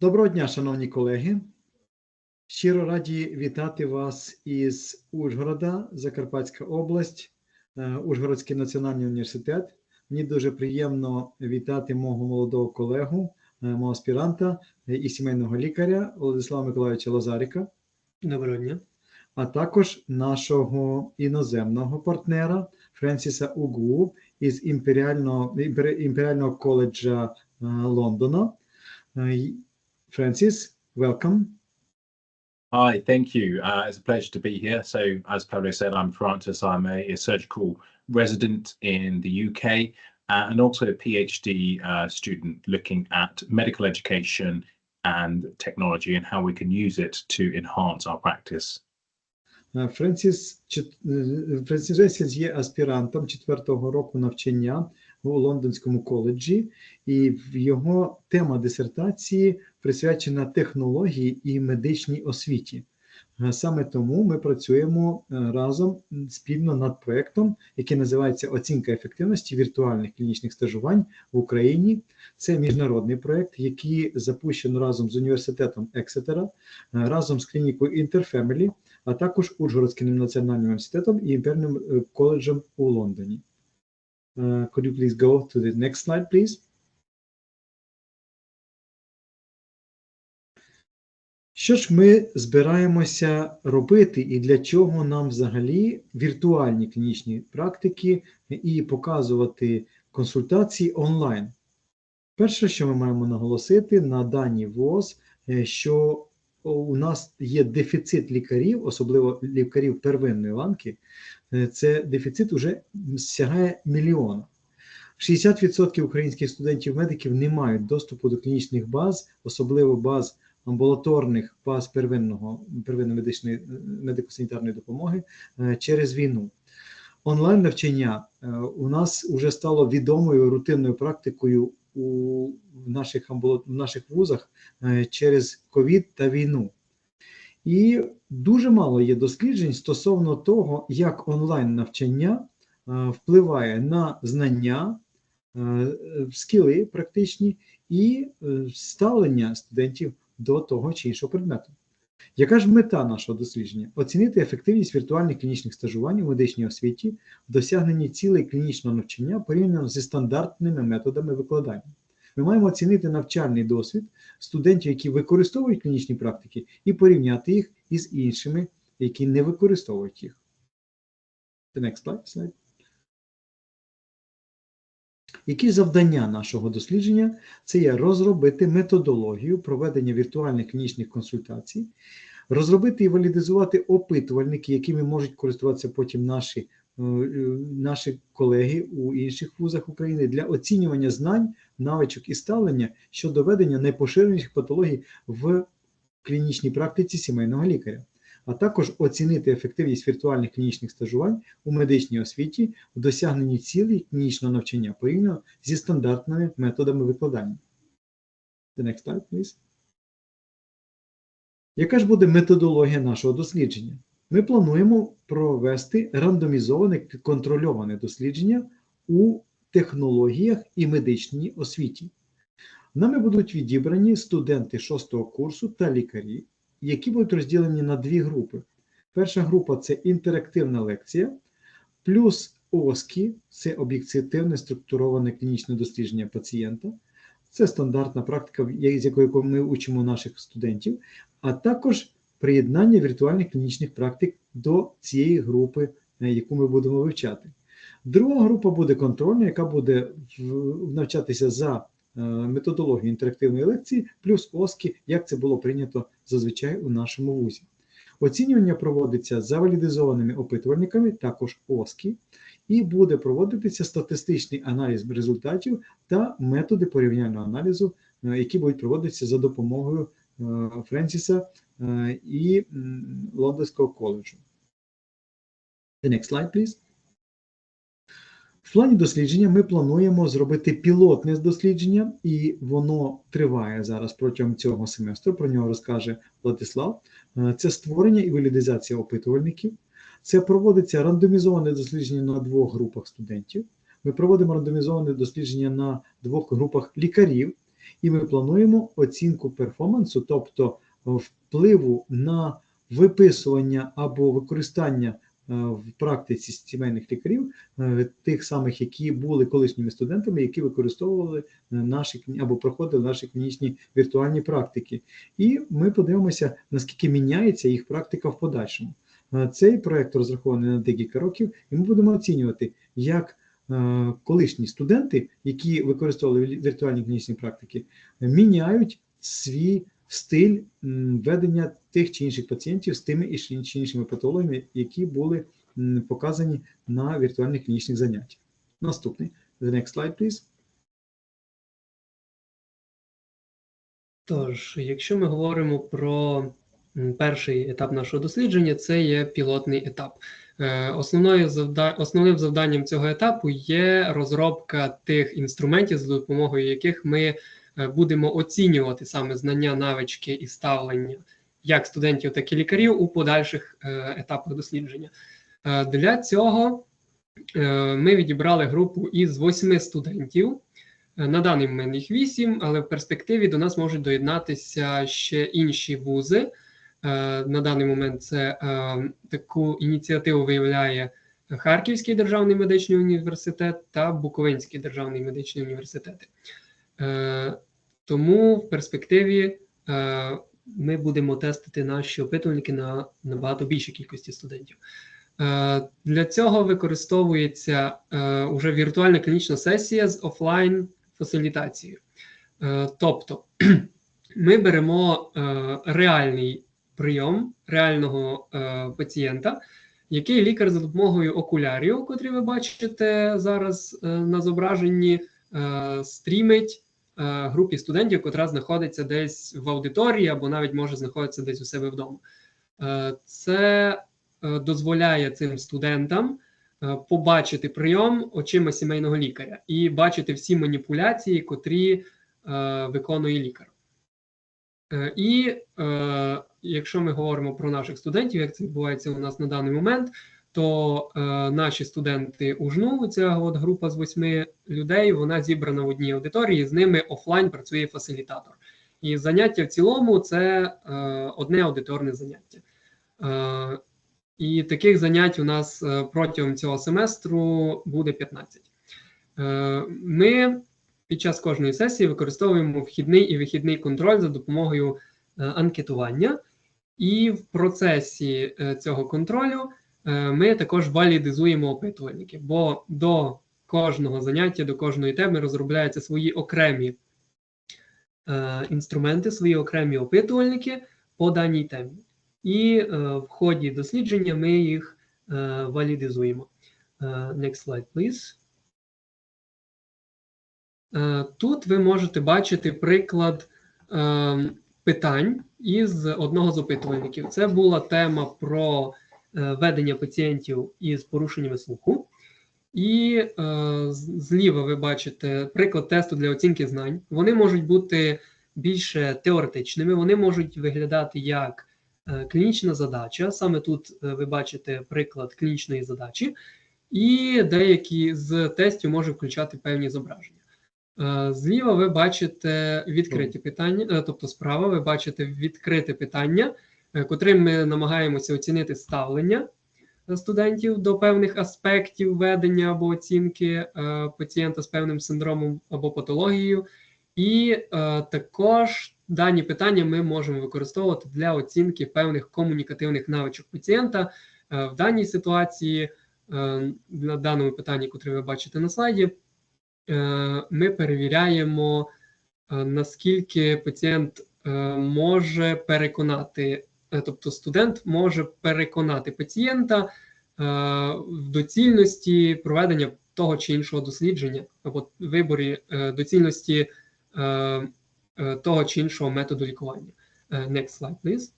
Доброго дня, шановні колеги. Щиро раді вітати вас із Ужгорода, Закарпатська область, е, Ужгородський національний університет. Мені дуже приємно вітати мого молодого колегу, е, мого аспіранта е, і сімейного лікаря Владислава Миколаївича Лазаріка, Доброго дня. а також нашого іноземного партнера Френсіса Угу із імперіального, імперіального коледжа Лондона. Е, й- Francis, welcome. Hi, thank you. Uh, it's a pleasure to be here. So, as Pablo said, I'm Francis. I'm a, a surgical resident in the UK uh, and also a PhD uh, student looking at medical education and technology and how we can use it to enhance our practice. Е, Френсіс чет- е, Френсіс Весельс є аспірантом четвертого року навчання у Лондонському коледжі, і його тема дисертації присвячена технології і медичній освіті. Е, Саме тому ми працюємо е, разом спільно над проектом, який називається Оцінка ефективності віртуальних клінічних стажувань в Україні. Це міжнародний проект, який запущено разом з університетом Ексетера, е, разом з клінікою Interfamily, а також Ужгородським національним університетом і імперним коледжем у Лондоні. Е, Could you please go to the next slide, please? Що ж ми збираємося робити і для чого нам взагалі віртуальні клінічні практики і показувати консультації онлайн? Перше, що ми маємо наголосити на дані ВОЗ, е, що у нас є дефіцит лікарів, особливо лікарів первинної ланки, е, це дефіцит вже сягає мільйона. 60% українських студентів-медиків не мають доступу до клінічних баз, особливо баз амбулаторних баз первинного, первинної медичної е, медико-санітарної допомоги е, через війну. Онлайн навчання у нас вже стало відомою рутинною практикою у наших, в наших вузах е, через ковід та війну. І дуже мало є досліджень стосовно того, як онлайн навчання е, впливає на знання, е, скіли практичні і ставлення студентів до того чи іншого предмету. Яка ж мета нашого дослідження? Оцінити ефективність віртуальних клінічних стажувань у медичній освіті в досягненні цілей клінічного навчання порівняно зі стандартними методами викладання. Ми маємо оцінити навчальний досвід студентів, які використовують клінічні практики, і порівняти їх із іншими, які не використовують їх. The next slide. slide. Які завдання нашого дослідження? Це є розробити методологію проведення віртуальних клінічних консультацій, розробити і валідизувати опитувальники, якими можуть користуватися потім наші, е, е, наші колеги у інших вузах України для оцінювання знань, навичок і ставлення щодо ведення найпоширеніших патологій в клінічній практиці сімейного лікаря, а також оцінити ефективність віртуальних клінічних стажувань у медичній освіті в досягненні цілей клінічного навчання порівняно зі стандартними методами викладання. The next slide, please. Яка ж буде методологія нашого дослідження? Ми плануємо провести рандомізоване контрольоване дослідження у технологіях і медичній освіті. Нами будуть відібрані студенти шостого курсу та лікарі, які будуть розділені на дві групи. Перша група це інтерактивна лекція, плюс ОСКІ це об'єктивне структуроване клінічне дослідження пацієнта. Це стандартна практика, з якою ми учимо наших студентів, а також приєднання віртуальних клінічних практик до цієї групи, е, яку ми будемо вивчати. Друга група буде контрольна, яка буде навчатися за е, методологією інтерактивної лекції, плюс ОСКІ, як це було прийнято зазвичай у нашому вузі. Оцінювання проводиться за валідизованими опитувальниками, також ОСКІ, і буде проводитися статистичний аналіз результатів та методи порівняльного аналізу, е, які будуть проводитися за допомогою е, Френсіса е, і Лондонського коледжу. The next slide, please. В плані дослідження ми плануємо зробити пілотне дослідження, і воно триває зараз протягом цього семестру. Про нього розкаже Владислав. Е, Це створення і валідизація опитувальників. Це проводиться рандомізоване дослідження на двох групах студентів. Ми проводимо рандомізоване дослідження на двох групах лікарів, І ми плануємо оцінку перформансу, тобто впливу на виписування або використання е, в практиці сімейних лікарів е, тих самих, які були колишніми студентами, які використовували е, наші або проходили наші клінічні віртуальні практики. І ми подивимося, наскільки міняється їх практика в подальшому. Е, Цей проект розрахований на декілька років, і ми будемо оцінювати, як е, колишні студенти, які використовували ві- віртуальні клінічні практики, міняють свій стиль ведення тих чи інших пацієнтів з тими чи іншими патологіями, які були показані на віртуальних клінічних заняттях. Наступний. The next slide, please. Тож, якщо ми говоримо про перший етап нашого дослідження, це є пілотний етап. Е, Основною завда... Основним завданням цього етапу є розробка тих інструментів, за допомогою яких ми будемо оцінювати саме знання, навички і ставлення як студентів, так і лікарів у подальших е, етапах дослідження. Е, Для цього е, ми відібрали групу із восьми студентів. Е, На даний момент їх вісім, але в перспективі до нас можуть доєднатися ще інші вузи. Е, На даний момент це е, таку ініціативу виявляє Харківський державний медичний університет та Буковинський державний медичний університет. Тому в перспективі е, ми будемо тестити наші опитувальники на набагато більшій кількості студентів. Е, Для цього використовується е, уже віртуальна клінічна сесія з офлайн фасилітацією. Е, Тобто ми беремо е, реальний прийом реального е, пацієнта, який лікар за допомогою окулярів, котрі ви бачите зараз е, на зображенні, е, стрімить групі студентів, котра знаходиться десь в аудиторії або навіть може знаходитися десь у себе вдома. Е, Це е, дозволяє цим студентам е, побачити прийом очима сімейного лікаря і бачити всі маніпуляції, котрі е, виконує лікар. Е, І е, якщо ми говоримо про наших студентів, як це відбувається у нас на даний момент, то е, наші студенти УЖНУ, ця от група з восьми людей, вона зібрана в одній аудиторії, з ними офлайн працює фасилітатор. І заняття в цілому це е, одне аудиторне заняття. Е, і таких занять у нас е, протягом цього семестру буде 15. Е, Ми під час кожної сесії використовуємо вхідний і вихідний контроль за допомогою е, анкетування, і в процесі е, цього контролю ми також валідизуємо опитувальники, бо до кожного заняття, до кожної теми розробляються свої окремі е, інструменти, свої окремі опитувальники по даній темі. І е, в ході дослідження ми їх е, валідизуємо. Е, next slide, please. Е, Тут ви можете бачити приклад е, питань із одного з опитувальників. Це була тема про е, ведення пацієнтів із порушеннями слуху. І е, зліва ви бачите приклад тесту для оцінки знань. Вони можуть бути більше теоретичними, вони можуть виглядати як е, клінічна задача. Саме тут е, ви бачите приклад клінічної задачі, і деякі з тестів можуть включати певні зображення. Е, Зліва ви бачите відкриті питання, е, тобто справа ви бачите відкрите питання, е, котрим ми намагаємося оцінити ставлення е, студентів до певних аспектів ведення або оцінки е, пацієнта з певним синдромом або патологією. І е, також дані питання ми можемо використовувати для оцінки певних комунікативних навичок пацієнта. Е, в даній ситуації, е, на даному питанні, яке ви бачите на слайді, е, ми перевіряємо, е, наскільки пацієнт е, може переконати, е, тобто студент може переконати пацієнта е, в доцільності проведення того чи іншого дослідження або виборі е, доцільності е, е, того чи іншого методу лікування. Е, Next slide, please.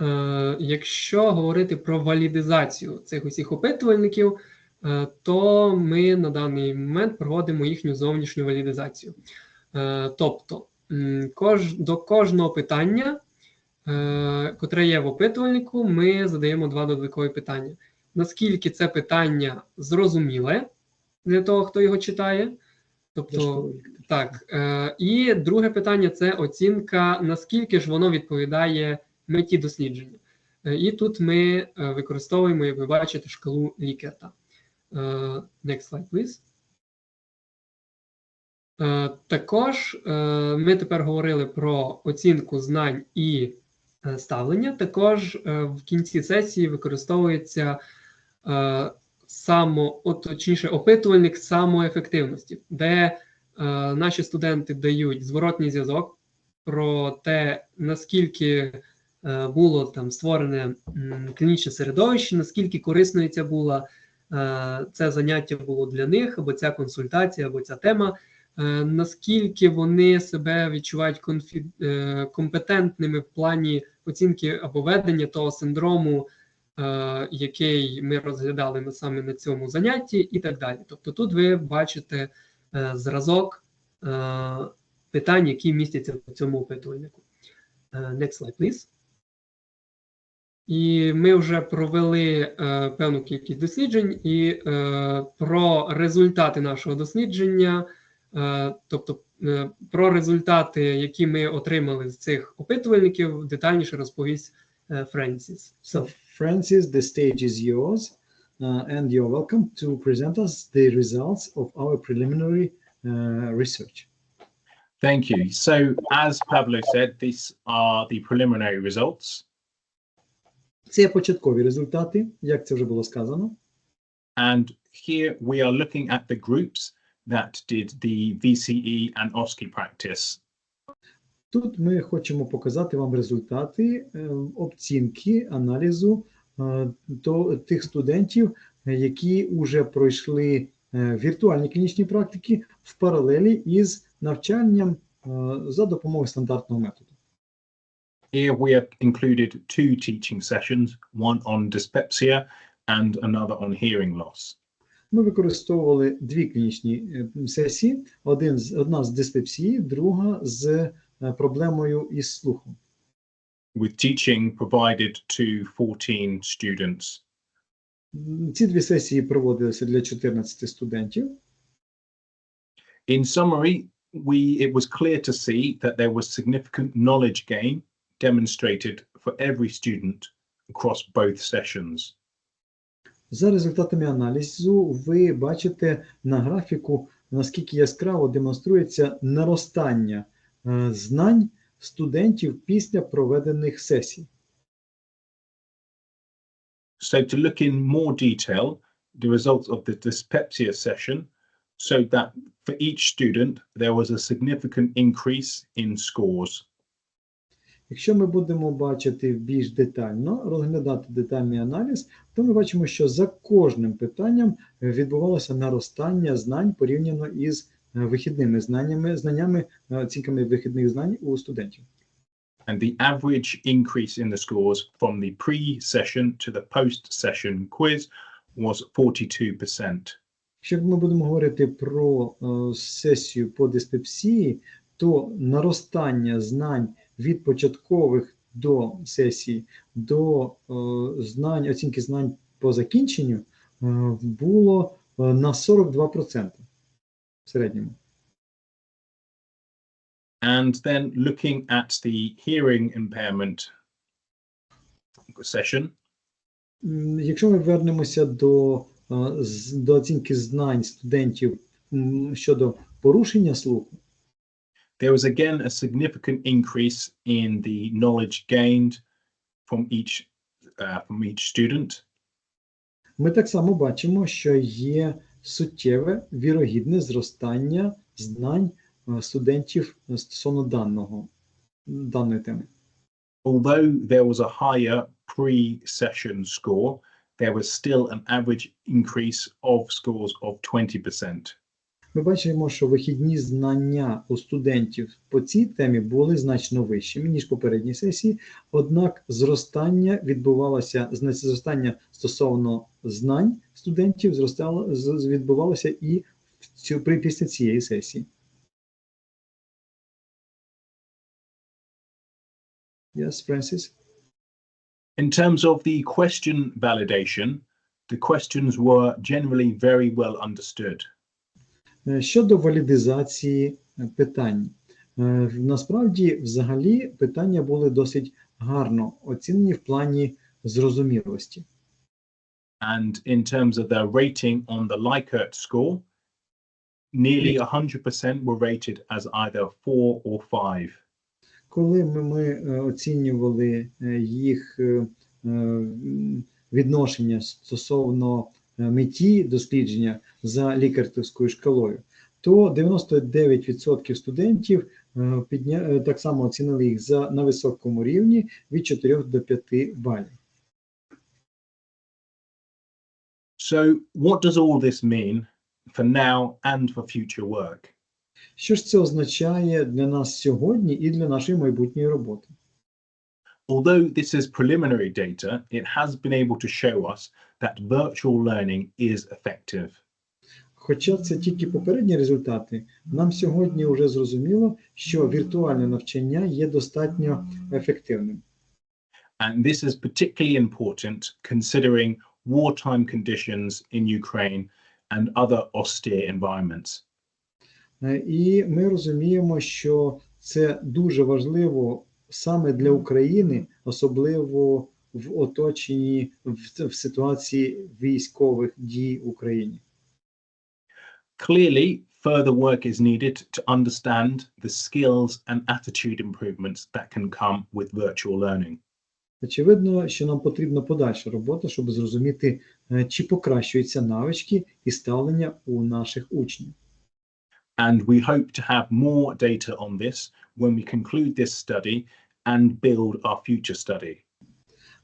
Е, Якщо говорити про валідизацію цих усіх опитувальників, е, то ми на даний момент проводимо їхню зовнішню валідизацію. Е, Тобто до кожного питання, е, котре є в опитувальнику, ми задаємо два додаткові питання. Наскільки це питання зрозуміле для того, хто його читає, Тобто, Так, е, і друге питання це оцінка, наскільки ж воно відповідає меті дослідження. Е, і тут ми використовуємо, як ви бачите, шкалу Лікета. Е, next slide, please. Е, також е, ми тепер говорили про оцінку знань і е, ставлення. Також в кінці сесії використовується само, точніше, опитувальник самоефективності, де наші студенти дають зворотній зв'язок про те, наскільки було там створене клінічне середовище, наскільки корисною ця була це заняття було для них, або ця консультація, або ця тема. Е, Наскільки вони себе відчувають конфі... е, компетентними в плані оцінки або ведення того синдрому, е, який ми розглядали на саме на цьому занятті, і так далі. Тобто тут ви бачите зразок питань, які містяться в цьому опитувальнику. Next slide, please. І ми вже провели е, певну кількість досліджень, і е, про результати нашого дослідження, тобто е, про результати, які ми отримали з цих опитувальників, детальніше розповість е, Френсіс. So, Francis, the stage is yours, uh, and you're welcome to present us the results of our preliminary uh, research. Thank you. So, as Pablo said, these are the preliminary results. Це початкові результати, як це вже було сказано. And here we are looking at the groups that did the VCE and OSCE practice. Тут ми хочемо показати вам результати е, оцінки аналізу е, до тих студентів, е, які вже пройшли е, віртуальні клінічні практики в паралелі із навчанням е, за допомогою стандартного методу. Here we have included two teaching sessions, one on dyspepsia and another on hearing loss. Ми використовували дві клінічні е, сесії: один з одна з диспепсії, друга з е, проблемою із слухом. with teaching provided to 14 students. Ці дві сесії проводилися для 14 студентів. In summary, we it was clear to see that there was significant knowledge gain demonstrated for every student across both sessions. За результатами аналізу, ви бачите на графіку, наскільки яскраво демонструється наростання е, знань студентів після проведених сесій. So to look in more detail, the results of the dyspepsia session showed that for each student there was a significant increase in scores. Якщо ми будемо бачити більш детально, розглядати детальний аналіз, то ми бачимо, що за кожним питанням відбувалося наростання знань порівняно із е, вихідними знаннями, знаннями, е, оцінками вихідних знань у студентів. and the average increase in the scores from the pre-session to the post-session quiz was 42%. Якщо ми будемо говорити про е, сесію по диспепсії, то наростання знань від початкових до сесії до е, знань, оцінки знань по закінченню е, було е, на 42% в середньому. And then looking at the hearing impairment session, Якщо ми вернемося до, до оцінки знань студентів щодо порушення слуху, there was again a significant increase in the knowledge gained from each uh, from each student. ми так само бачимо, що є суттєве вірогідне зростання знань е, студентів е, стосовно даного, даної теми. Although there was a higher pre-session score, there was still an average increase of scores of 20%. Ми бачимо, що вихідні знання у студентів по цій темі були значно вищими, ніж попередні сесії, однак зростання відбувалося, зростання стосовно знань студентів зростало, відбувалося і в цю, при, після цієї сесії. Yes, Francis? In terms of the question validation, the questions were generally very well understood. Е, Щодо валідизації е, питань, Е, насправді, взагалі, питання були досить гарно оцінені в плані зрозумілості. And in terms of their rating on the Likert score, nearly 100% were rated as either four or five. Коли ми, ми оцінювали їх відношення стосовно меті дослідження за лікарською шкалою, то 99% студентів е, підня... е, так само оцінили їх за на високому рівні від 4 до 5 балів. So, what does all this mean for now and for future work? Що ж це означає для нас сьогодні і для нашої майбутньої роботи? Although this is preliminary data, it has been able to show us that virtual learning is effective. Хоча це тільки попередні результати, нам сьогодні вже зрозуміло, що віртуальне навчання є достатньо ефективним. And this is particularly important considering wartime conditions in Ukraine and other austere environments. Е, І ми розуміємо, що це дуже важливо саме для України, особливо в оточенні в, в ситуації військових дій в Україні. Clearly, further work is needed to understand the skills and attitude improvements that can come with virtual learning. Очевидно, що нам потрібна подальша робота, щоб зрозуміти, е, чи покращуються навички і ставлення у наших учнів. And we hope to have more data on this when we conclude this study and build our future study.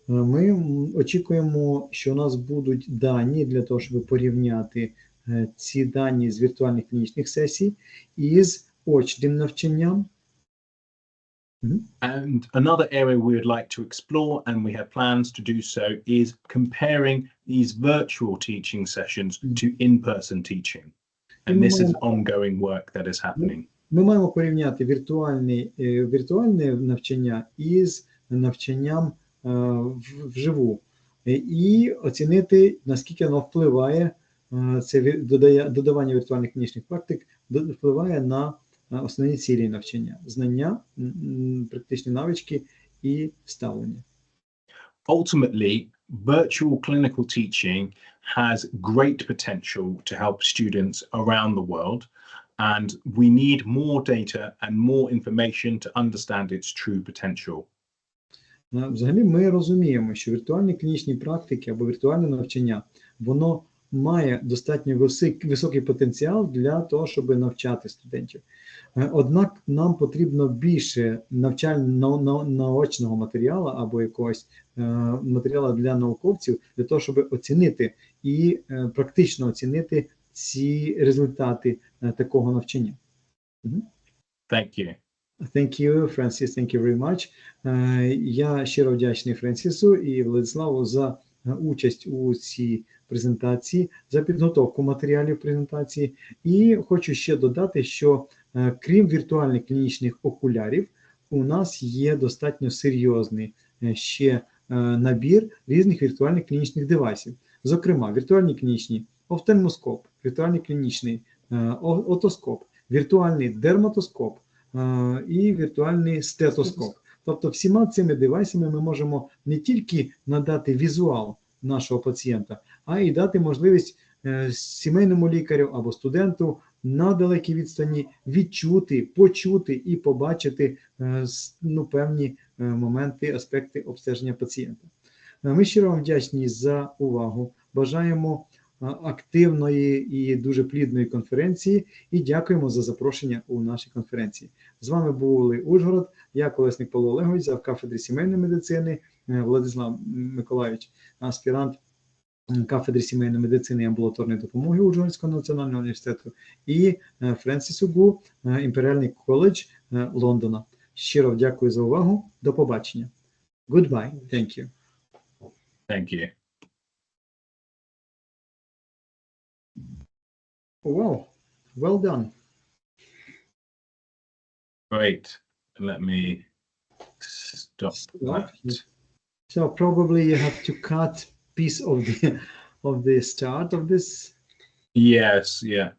Е, Ми очікуємо, що у нас будуть дані для того, щоб порівняти е, ці дані з віртуальних клінічних сесій із очним навчанням. And another area we would like to explore, and we have plans to do so, is comparing these virtual teaching sessions Mm. to in person teaching. And this is ongoing work that is happening. Ми маємо порівняти віртуальне, віртуальне навчання із навчанням вживу Е, і оцінити, наскільки воно впливає, е, це додавання віртуальних клінічних практик впливає на е, основні цілі навчання, знання, практичні навички і ставлення. Ultimately, virtual clinical teaching has great potential to help students around the world. And we need more data and more information to understand its true potential. Взагалі, ми розуміємо, що віртуальні клінічні практики або віртуальне навчання воно має достатньо високий потенціал для того, щоб навчати студентів. Е, Однак нам потрібно більше навчально наочного матеріалу або якогось е, матеріалу для науковців для того, щоб оцінити і е, практично оцінити ці результати такого навчання. Thank you. Thank you, Francis. Thank you very much. Е, Я щиро вдячний Френсісу і Владиславу за е, участь у цій презентації, за підготовку матеріалів презентації. І хочу ще додати, що е, крім віртуальних клінічних окулярів, у нас є достатньо серйозний ще набір різних віртуальних клінічних девайсів. Зокрема, віртуальні клінічні офтальмоскоп, віртуальний клінічний отоскоп, віртуальний дерматоскоп і віртуальний стетоскоп. Тобто, всіма цими девайсами ми можемо не тільки надати візуал нашого пацієнта, а й дати можливість е, сімейному лікарю або студенту на далекій відстані відчути, почути і побачити е, ну, певні е, моменти, аспекти обстеження пацієнта. Ми щиро вам вдячні за увагу. Бажаємо активної і дуже плідної конференції і дякуємо за запрошення у нашій конференції. З вами були Ужгород, я Колесник Павло Олегович, за кафедри сімейної медицини, е, Владислав Миколаївич, аспірант кафедри сімейної медицини і амбулаторної допомоги Ужгородського національного університету, і е, Френсіс Угу, е, Імперіальний коледж е, Лондона. Щиро дякую за увагу. До побачення. Goodbye. Thank you. Thank you. Oh, wow. Well done. Great. Let me stop Stop. that. So probably you have to cut piece of the of the start of this Yes, yeah.